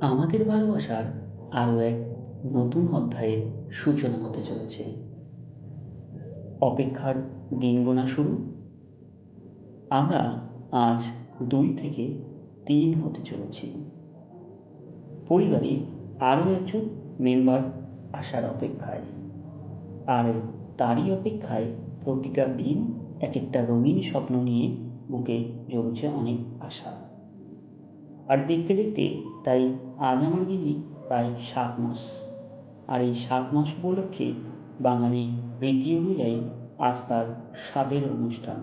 আমাদের ভালোবাসার আরও এক নতুন অধ্যায়ের সূচনা হতে চলেছে। অপেক্ষার দিন গোনা শুরু। আমরা আজ দুই থেকে তিন হতে চলেছি। পরিবারে আরও একজন মেম্বার আসার অপেক্ষায়। আর তারই অপেক্ষায় প্রতিটা দিন এক একটা রঙিন স্বপ্ন নিয়ে বুকে জ্বলছে অনেক আশা। আর দেখতে দেখতে তাই আজ আমার গিনি প্রায় সাত মাস আর এই সাত মাস উপলক্ষে বাঙালি রীতি অনুযায়ী আজ তার স্বাদের অনুষ্ঠান।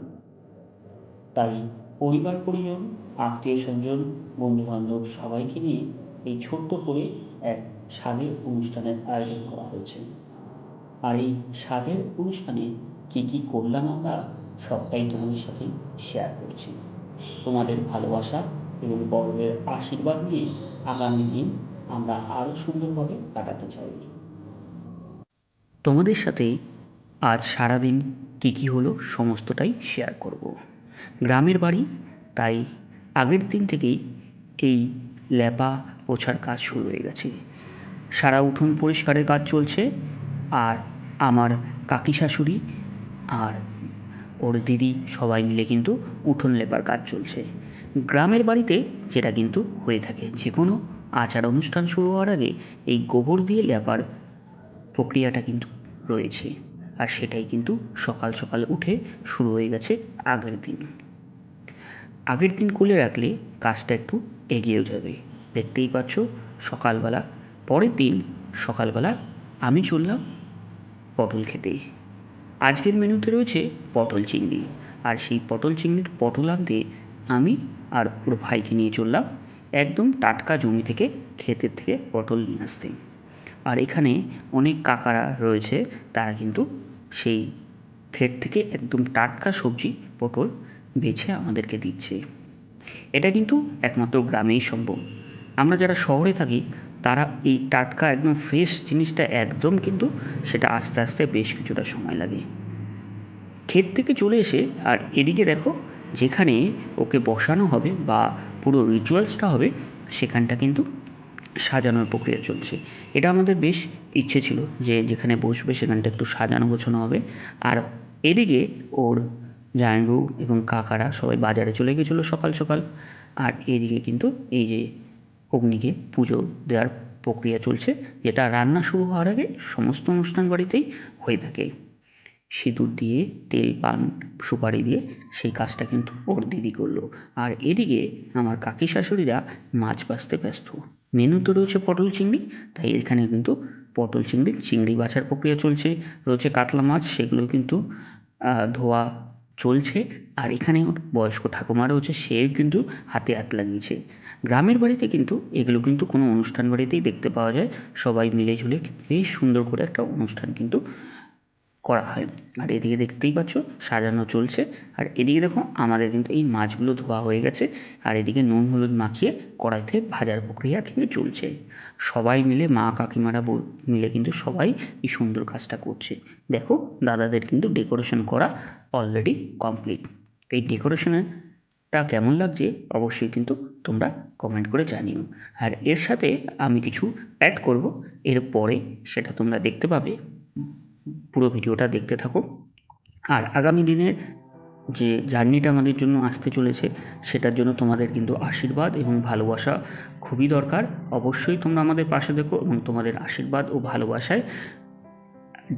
তাই পরিবার, পরিজন, আত্মীয় স্বজন, বন্ধুবান্ধব সবাইকে নিয়ে এই ছোট্ট করে এক স্বাদের অনুষ্ঠানের আয়োজন করা হয়েছে। আর এই স্বাদের অনুষ্ঠানে কী কী করলাম আমরা সবটাই তোমাদের সাথে শেয়ার করছি। তোমাদের ভালোবাসা এবং বড়দের আশীর্বাদ নিয়ে আগামী দিন আমরা আরও সুন্দরভাবে কাটাতে চাই। তোমাদের সাথে আজ সারাদিন কী কী হলো সমস্তটাই শেয়ার করব। গ্রামের বাড়ি, তাই আগের দিন থেকেই এই ল্যাপা পোছার কাজ শুরু হয়ে গেছে। সারা উঠোন পরিষ্কারের কাজ চলছে, আর আমার কাকি শাশুড়ি আর ওর দিদি সবাই মিলে কিন্তু উঠোন লেপার কাজ চলছে। গ্রামের বাড়িতে যেটা কিন্তু হয়ে থাকে। যে কোনো আচার অনুষ্ঠান শুরু হওয়ার আগে এই গোবর দিয়ে লেপার প্রক্রিয়াটা কিন্তু রয়েছে। আর সেটাই কিন্তু সকাল সকাল উঠে শুরু হয়ে গেছে আগের দিন। আগের দিন খুলে রাখলে কাজটা একটু এগিয়েও যাবে। দেখতেই পাচ্ছ, সকালবেলা, পরের দিন সকালবেলা আমি চললাম পটল খেতে। আজকের মেনুতে রয়েছে পটল চিংড়ি। আর সেই পটল চিংড়ির পটল আনতে আমি আর ওর ভাইকে নিয়ে চললাম একদম টাটকা জমি থেকে, ক্ষেতের থেকে পটল নিয়ে আসতে। আর এখানে অনেক কাকারা রয়েছে, তারা কিন্তু সেই ক্ষেত থেকে একদম টাটকা সবজি, পটল বেছে আমাদেরকে দিচ্ছে। এটা কিন্তু একমাত্র গ্রামেই সম্ভব। আমরা যারা শহরে থাকি, তারা এই টাটকা একদম ফ্রেশ জিনিসটা একদম কিন্তু সেটা আস্তে আস্তে বেশ কিছুটা সময় লাগে। ক্ষেত থেকে চলে এসে, আর এদিকে দেখো যেখানে ওকে বসানো হবে বা পুরো রিচুয়ালসটা হবে, সেখানটা কিন্তু সাজানোর প্রক্রিয়া চলছে। এটা আমাদের বেশ ইচ্ছে ছিল যে যেখানে বসবে সেখানটা একটু সাজানো গোছানো হবে। আর এদিকে ওর জামাইবাবু এবং কাকারা সবাই বাজারে চলে গেছিল সকাল সকাল। আর এদিকে কিন্তু এই যে অগ্নিকে পুজো দেওয়ার প্রক্রিয়া চলছে, যেটা রান্না শুরু হওয়ার আগে সমস্ত অনুষ্ঠান বাড়িতেই হয়ে থাকে। সিঁদুর দিয়ে, তেল পান, সুপারি দিয়ে সেই কাজটা কিন্তু ওর দিদি করল। আর এদিকে আমার কাকি শাশুড়িরা মাছ বাছতে ব্যস্ত। মেনুতে রয়েছে পটল চিংড়ি, তাই এখানে কিন্তু পটল চিংড়ি চিংড়ি বাছার প্রক্রিয়া চলছে। রয়েছে কাতলা মাছ সেগুলো কিন্তু ধোয়া চলছে। আর এখানে বয়স্ক ঠাকুমা রয়েছে, সেও কিন্তু হাতে হাত লাগিয়েছে। গ্রামের বাড়িতে কিন্তু এগুলো কিন্তু কোনো অনুষ্ঠান বাড়িতেই দেখতে পাওয়া যায়। সবাই মিলে ঝুলে বেশ সুন্দর করে একটা অনুষ্ঠান কিন্তু করা হয়। আর এদিকে দেখতেই পাচ্ছ সাজানো চলছে। আর এদিকে দেখো আমাদের কিন্তু এই মাছগুলো ধোয়া হয়ে গেছে। আর এদিকে নুন হলুদ মাখিয়ে কড়াইতে ভাজার প্রক্রিয়া কিন্তু চলছে। সবাই মিলে, মা কাকিমারা মিলে কিন্তু সবাই এই সুন্দর কাজটা করছে। দেখো দাদাদের কিন্তু ডেকোরেশন করা অলরেডি কমপ্লিট এই ডেকোরেশনটা কেমন লাগছে অবশ্যই কিন্তু তোমরা কমেন্ট করে জানিও। আর এর সাথে আমি কিছু অ্যাড করব। এর পরে সেটা তোমরা দেখতে পাবে। পুরো ভিডিওটা দেখতে থাকো। আর আগামী দিনের যে জার্নিটা আমাদের জন্য আসতে চলেছে, সেটার জন্য তোমাদের কিন্তু আশীর্বাদ এবং ভালোবাসা খুবই দরকার। অবশ্যই তোমরা আমাদের পাশে দেখো এবং তোমাদের আশীর্বাদ ও ভালোবাসায়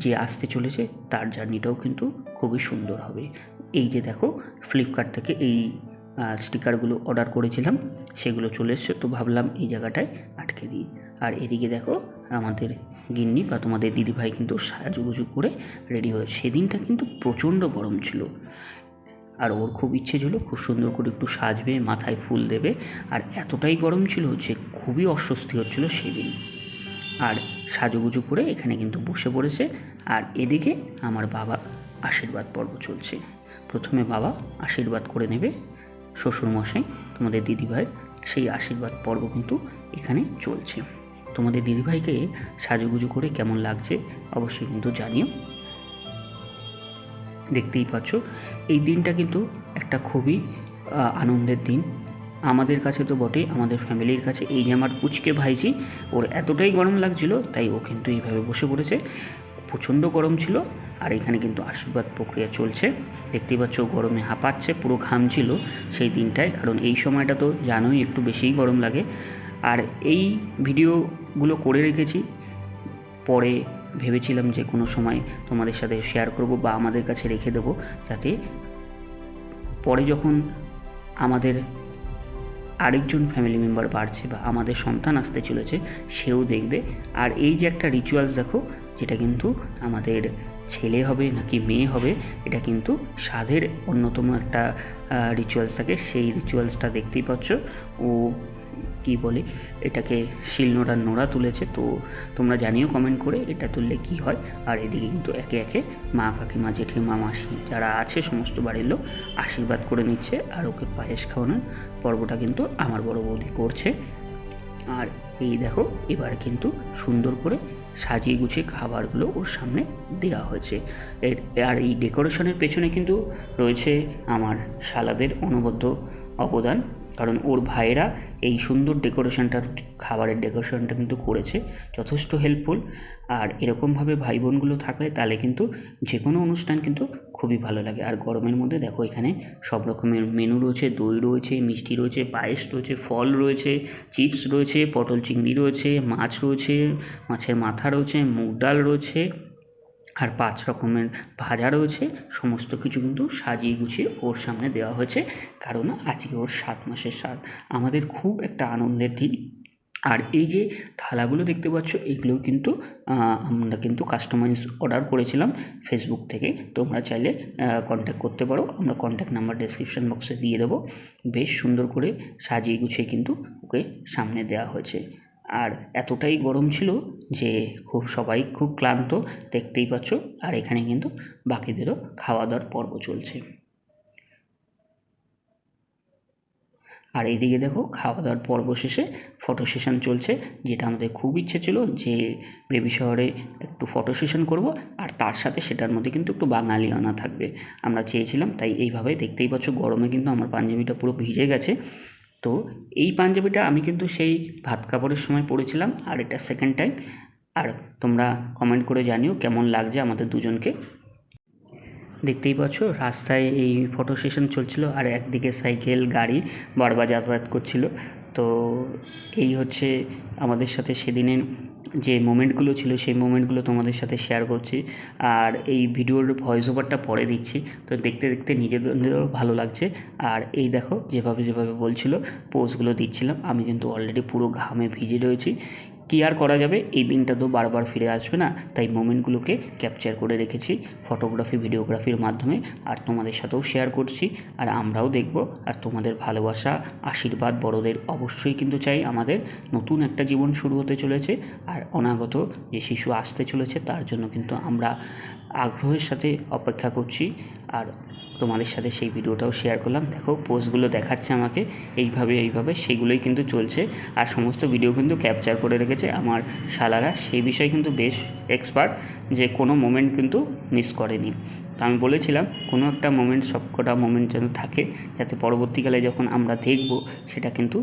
যে আসতে চলেছে, তার জার্নিটাও কিন্তু খুবই সুন্দর হবে। এই যে দেখো ফ্লিপকার্ট থেকে এই স্টিকারগুলো অর্ডার করেছিলাম, সেগুলো চলে এসছে, তো ভাবলাম এই জায়গাটায় আটকে দিই। আর এদিকে দেখো, আমাদের গিন্নি বা তোমাদের দিদিভাই কিন্তু সাজুগুজু করে রেডি হয়ে, সেদিনটা কিন্তু প্রচণ্ড গরম ছিল। আর ওর খুব ইচ্ছে ছিল খুব সুন্দর করে একটু সাজবে, মাথায় ফুল দেবে, আর এতটাই গরম ছিল যে খুবই অস্বস্তি হচ্ছিল সেদিন। আর সাজুগুজু করে এখানে কিন্তু বসে পড়েছে, আর এদিকে আমার বাবা আশীর্বাদ পর্ব চলছে। প্রথমে বাবা আশীর্বাদ করে নেবে শ্বশুরমশাই, তোমাদের দিদিভাইয়ের সেই আশীর্বাদ পর্ব কিন্তু এখানে চলছে। তোমাদের দিদিভাইকে সাজুগুজু করে কেমন লাগছে অবশ্যই কিন্তু জানিও। দেখতেই পাচ্ছ, এই দিনটা কিন্তু একটা খুবই আনন্দের দিন। আমাদের কাছে তো বটেই আমাদের ফ্যামিলির কাছে। এই যে আমার পুচকে ভাইজি, ওর এতটাই গরম লাগছিল, তাই ও কিন্তু এইভাবে বসে পড়েছে। প্রচণ্ড গরম ছিল, আর এখানে কিন্তু আশীর্বাদ প্রক্রিয়া চলছে। দেখতেই পাচ্ছ গরমে হাঁপাচ্ছে, পুরো ঘাম ছিল সেই দিনটায়। কারণ এই সময়টা তো জানোই, একটু বেশিই গরম লাগে। আর এই ভিডিওগুলো করে রেখেছি। পরে ভেবেছিলাম যে কোনো সময় তোমাদের সাথে শেয়ার করব বা আমাদের কাছে রেখে দেবো যাতে পরে যখন আমাদের আরেকজন ফ্যামিলি মেম্বার বাড়ছে বা আমাদের সন্তান আসতে চলেছে, সেও দেখবে। আর এই যে একটা রিচুয়ালস দেখো, যেটা কিন্তু আমাদের ছেলে হবে নাকি মেয়ে হবে, এটা কিন্তু সাধের অন্যতম একটা রিচুয়ালস থাকে। সেই রিচুয়ালসটা দেখতেই পাচ্ছ। ও কি বলে, এটাকে শিলনোড়ার নোড়া তুলেছে, তো তোমরা জানিও কমেন্ট করে এটা তুললে কি হয়। আর এদিকে কিন্তু একে একে মা কাকিমা, জেঠিমা, মাসি যারা আছে, সমস্ত বাড়ির লোক আশীর্বাদ করে নিচ্ছে, আর ওকে পায়েস খাওয়ানোর পর্বটা কিন্তু আমার বড় বৌদি করছে। আর এই দেখো, এবার কিন্তু সুন্দর করে সাজিয়ে গুছিয়ে খাবারগুলো ওর সামনে দেওয়া হয়েছে। এর, আর এই ডেকোরেশনের পেছনে কিন্তু রয়েছে আমার শালাদের অনবদ্য অবদান। কারণ ওর ভাইয়েরা এই সুন্দর ডেকোরেশনটার, খাবারের ডেকোরেশনটা কিন্তু করেছে, যথেষ্ট হেল্পফুল আর এরকমভাবে ভাই বোনগুলো থাকলে তাহলে কিন্তু যে কোনো অনুষ্ঠান কিন্তু খুবই ভালো লাগে। আর গরমের মধ্যে দেখো এখানে সব রকমের মেনু রয়েছে, দই রয়েছে, মিষ্টি রয়েছে, পায়েস রয়েছে, ফল রয়েছে চিপস রয়েছে, পটল চিংড়ি রয়েছে, মাছ রয়েছে, মাছের মাথা রয়েছে, মুগ ডাল রয়েছে। আর পাঁচ রকমের ভাজা রয়েছে, সমস্ত কিছু কিন্তু সাজিয়ে গুছিয়ে ওর সামনে দেওয়া হয়েছে, কারণ আজকে ওর সাত মাসের স্বাদ। আমাদের খুব একটা আনন্দের দিন। আর এই যে থালাগুলো দেখতে পাচ্ছ, এগুলোও কিন্তু আমরা কিন্তু কাস্টমাইজ অর্ডার করেছিলাম ফেসবুক থেকে। তোমরা চাইলে কন্ট্যাক্ট করতে পারো। আমরা কন্ট্যাক্ট নাম্বার ডেসক্রিপশন বক্সে দিয়ে দেবো। বেশ সুন্দর করে সাজিয়ে গুছিয়ে কিন্তু ওকে সামনে দেওয়া হয়েছে। আর এতটাই গরম ছিল যে খুব, সবাই খুব ক্লান্ত, দেখতেই পাচ্ছ। আর এখানে কিন্তু বাকিদেরও খাওয়া দাওয়ার পর্ব চলছে। আর এইদিকে দেখো খাওয়া দাওয়ার পর্ব শেষে ফটো সেশন চলছে, যেটা আমাদের খুব ইচ্ছে ছিল যে বেবি শহরে একটু ফটো সেশন করব, আর তার সাথে সেটার মধ্যে কিন্তু একটু বাঙালিয়ানা থাকবে। আমরা চেয়েছিলাম, তাই এইভাবে দেখতেই পাচ্ছ, গরমে কিন্তু আমার পাঞ্জাবিটা পুরো ভিজে গেছে। তো এই পাঞ্জাবিটা আমি কিন্তু সেই ভাত কাপড়ের সময় পরেছিলাম আর এটা সেকেন্ড টাইম আর তোমরা কমেন্ট করে জানিও কেমন লাগছে আমাদের দুজনকে। দেখতেই পাচ্ছ, রাস্তায় এই ফটো সেশন চলছিল, আর একদিকে সাইকেল, গাড়ি বারবার যাতায়াত করছিল। তো এই হচ্ছে আমাদের সাথে সেদিনের যে মোমেন্টগুলো ছিল, সেই মোমেন্টগুলো তোমাদের সাথে শেয়ার করছি। আর এই ভিডিওর ভয়েস ওভারটা পরে দিচ্ছি। তো দেখতে দেখতে নিজেদেরও ভালো লাগছে। আর এই দেখো, যেভাবে যেভাবে বলছিল পোস্টগুলো দিচ্ছিলাম। আমি কিন্তু অলরেডি পুরো ঘামে ভিজে রয়েছি। কী আর করা যাবে? এই দিনটা তো বারবার ফিরে আসবে না। তাই মোমেন্টগুলোকে ক্যাপচার করে রেখেছি ফটোগ্রাফি, ভিডিওগ্রাফির মাধ্যমে। আর তোমাদের সাথেও শেয়ার করছি। আর আমরাও দেখব। আর তোমাদের ভালোবাসা, আশীর্বাদ বড়দের অবশ্যই কিন্তু চাই। আমাদের নতুন একটা জীবন শুরু হতে চলেছে। আর অনাগত যে শিশু আসতে চলেছে, তার জন্য কিন্তু আমরা আগ্রহের সাথে অপেক্ষা করছি। আর তোমাদের সাথে সেই ভিডিওটাও শেয়ার করলাম। দেখো পোস্টগুলো দেখাচ্ছে আমাকে। এইভাবে এইভাবে সেগুলোই কিন্তু চলছে। আর সমস্ত ভিডিও কিন্তু ক্যাপচার করে রেখেছে আমার শালারা। সেই বিষয়ে কিন্তু বেশ এক্সপার্ট যে কোনো মোমেন্ট কিন্তু মিস করেনি। তো আমি বলেছিলাম, কোনো একটা মোমেন্ট সবকটা মোমেন্ট যেন থাকে, যাতে পরবর্তীকালে যখন আমরা দেখব, সেটা কিন্তু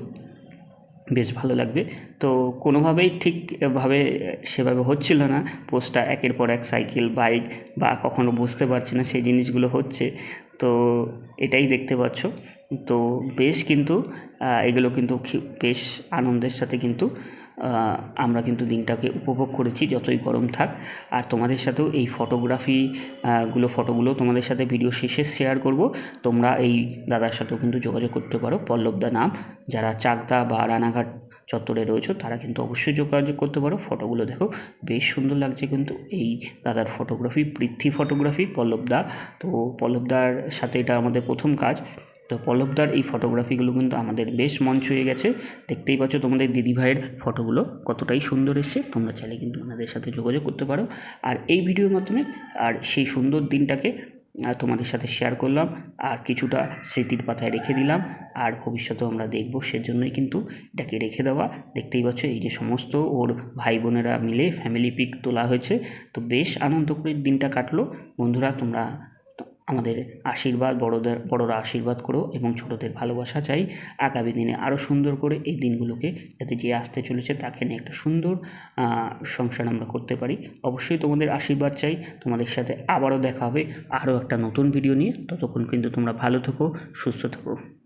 বেশ ভালো লাগবে। তো কোনোভাবেই ঠিকভাবে সেভাবে হচ্ছিল না। পোস্টটা একের পর এক সাইকেল, বাইক বা কখনো বুঝতে পারছি না সেই জিনিসগুলো হচ্ছে। তো এটাই দেখতে পাচ্ছ। তো বেশ কিন্তু এগুলো কিন্তু বেশ আনন্দের সাথে কিন্তু আমরা কিন্তু দিনটাকে উপভোগ করেছি যতই গরম থাক। আর তোমাদের সাথেও এই ফটোগ্রাফি গুলো ফটোগুলো তোমাদের সাথে ভিডিও শেষে শেয়ার করব। তোমরা এই দাদার সাথেও কিন্তু যোগাযোগ করতে পারো পল্লবদা নাম। যারা চাকদা বা রানাঘাট চত্বরে রয়েছে, তারা কিন্তু অবশ্যই যোগাযোগ করতে পারো। ফটোগুলো দেখো, বেশ সুন্দর লাগছে কিন্তু এই দাদার ফটোগ্রাফি পৃথ্বী ফটোগ্রাফি পল্লবদা তো পল্লবদার সাথে এটা আমাদের প্রথম কাজ। তো পল্লবদার, এই ফটোগ্রাফিগুলো কিন্তু আমাদের বেশ মন ছুঁয়ে গেছে। দেখতেই পাচ্ছ তোমাদের দিদিভাইয়ের ফটোগুলো কতটাই সুন্দর এসছে। তোমরা চাইলে কিন্তু ওনাদের সাথে যোগাযোগ করতে পারো। আর এই ভিডিওর মাধ্যমে আর সেই সুন্দর দিনটাকে তোমাদের সাথে শেয়ার করলাম। আর কিছুটা স্মৃতির পাতায় রেখে দিলাম। আর ভবিষ্যতেও আমরা দেখব, সেজন্যই কিন্তু এটাকে রেখে দেওয়া। দেখতেই পাচ্ছ এই যে সমস্ত ওর ভাই বোনেরা মিলে ফ্যামিলি পিক তোলা হয়েছে। তো বেশ আনন্দ করে দিনটা কাটলো। বন্ধুরা, তোমরা আমাদের আশীর্বাদ, বড়দের, বড়রা আশীর্বাদ করো এবং ছোটদের ভালোবাসা চাই। আগামী দিনে আরও সুন্দর করে এই দিনগুলোকে যাতে যে আসতে চলেছে তাকে নিয়ে একটা সুন্দর সংসার আমরা করতে পারি। অবশ্যই তোমাদের আশীর্বাদ চাই। তোমাদের সাথে আবারও দেখা হবে আরও একটা নতুন ভিডিও নিয়ে। ততক্ষণ কিন্তু তোমরা ভালো থেকো, সুস্থ থেকো।